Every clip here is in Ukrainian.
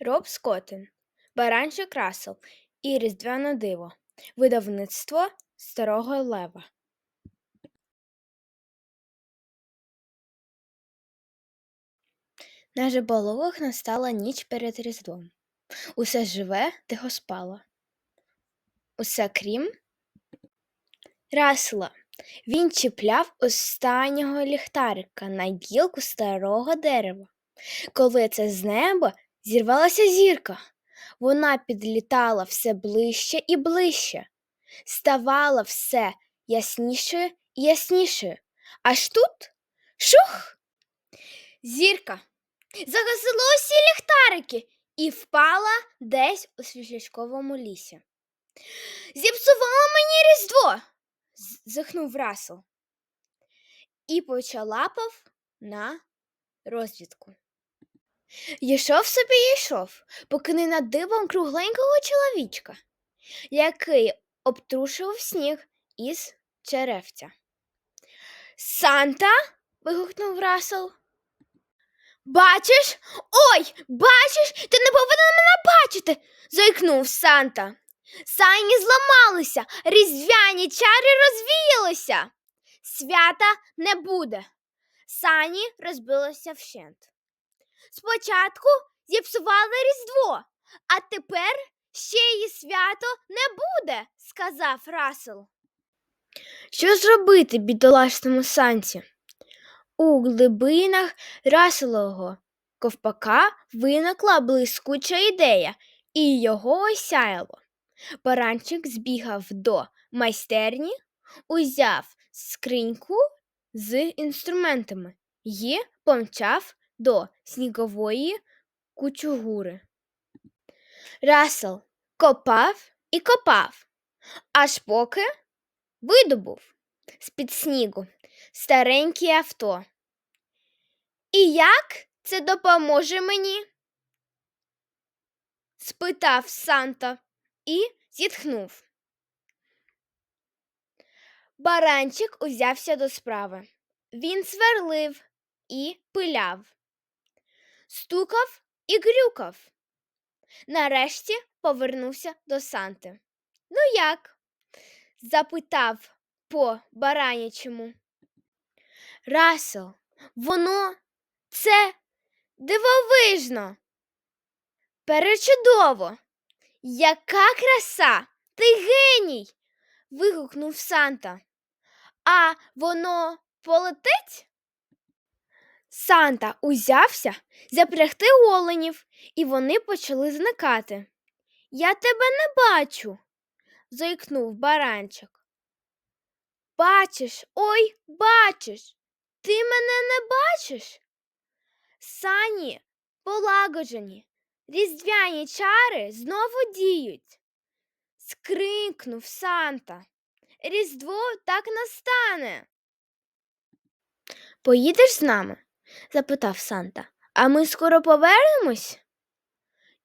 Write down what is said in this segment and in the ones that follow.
Роб Скоттен, Баранчик Рассел і Різдвяне диво. Видавництво Старого Лева. На жеболовах настала ніч перед Різдвом. Усе живе тихо спало. Усе крім Расела. Він чіпляв останнього ліхтарика на гілку старого дерева. Коли це з неба зірвалася зірка, вона підлітала все ближче і ближче, ставала все яснішою і яснішою. Аж тут шух! Зірка загасила усі ліхтарики і впала десь у свіжачковому лісі. Зіпсувала мені різдво. зихнув Расел і почалапав на розвідку. Йшов собі йшов, поки не над дивом кругленького чоловічка, який обтрушував сніг із черевця. Санта. вигукнув Расел. Бачиш? Ой, бачиш, ти не повинен мене бачити. зойкнув Санта. Сані зламалися, різдвяні чари розвіялися. Свята не буде. Сані розбилося вщент. Спочатку зіпсували Різдво, а тепер ще й свято не буде, сказав Расел. Що ж робити, бідолашному санці? У глибинах Раселового ковпака виникла блискуча ідея, і його осяяло. Баранчик збігав до майстерні, узяв скриньку з інструментами і помчав до снігової кучугури. Расел копав і копав, аж поки видобув з-під снігу стареньке авто. І як це допоможе мені? спитав Санта і зітхнув. Баранчик узявся до справи. Він сверлив і пиляв, стукав і грюкав. Нарешті повернувся до Санти. Ну як? запитав по баранячому. Расел, воно це дивовижно. Перечудово. Яка краса! Ти геній. вигукнув Санта. А воно полетить? Санта узявся запрягти оленів, і вони почали зникати. Я тебе не бачу, зойкнув баранчик. Бачиш, ой, бачиш, ти мене не бачиш? Сані полагоджені, різдвяні чари знову діють. Скрикнув Санта. Різдво так настане. Поїдеш з нами? Запитав Санта. А ми скоро повернемось?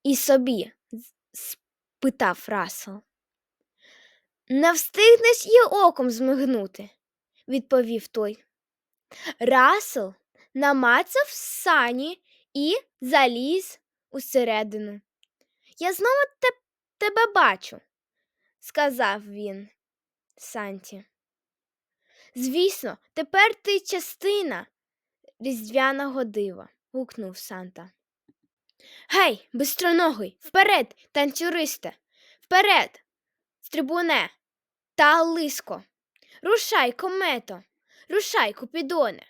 І собі спитав Расел. Не встигнеш і оком змигнути, відповів той. Расел намацав сані і заліз усередину. Я знову те- тебе бачу, сказав він Санті. Звісно, тепер ти частина різдвяного дива, гукнув Санта. Гей, бистроногий, вперед, танцюристе, вперед, стрибуне та лиско. Рушай, комето, рушай, купідоне,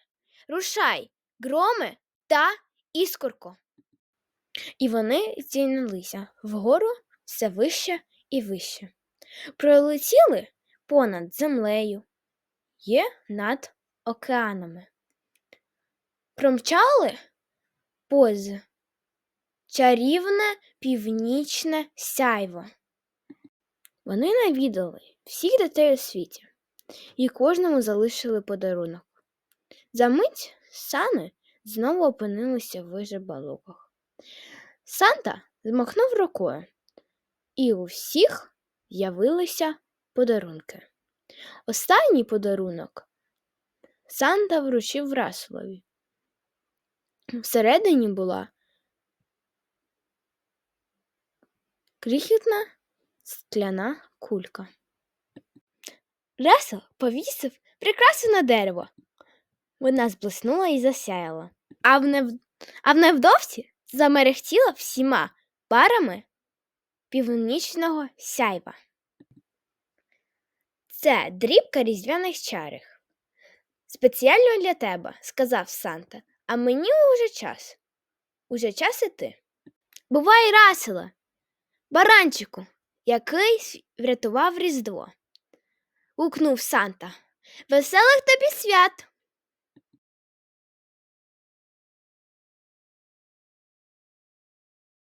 рушай, громе та іскорко. І вони здійнялися вгору все вище і вище. Пролетіли понад землею, є над океанами. Промчали поз чарівне північне сяйво. Вони навідали всіх дітей у світі і кожному залишили подарунок. За мить сани знову опинилися в жебалоках. Санта змахнув рукою, і у всіх з'явилися подарунки. Останній подарунок Санта вручив Раслові. Всередині була крихітна скляна кулька. Ресел повісив прикрасу на дерево. Вона зблиснула і засяяла, а, внев... а невдовзі замерехтіла всіма парами північного сяйва. Це дрібка різдвяних чарих. Спеціально для тебе, сказав Санта, а мені уже час. Уже час іти. Бувай, Расела, баранчику, який врятував Різдво. гукнув Санта. Веселих тобі свят!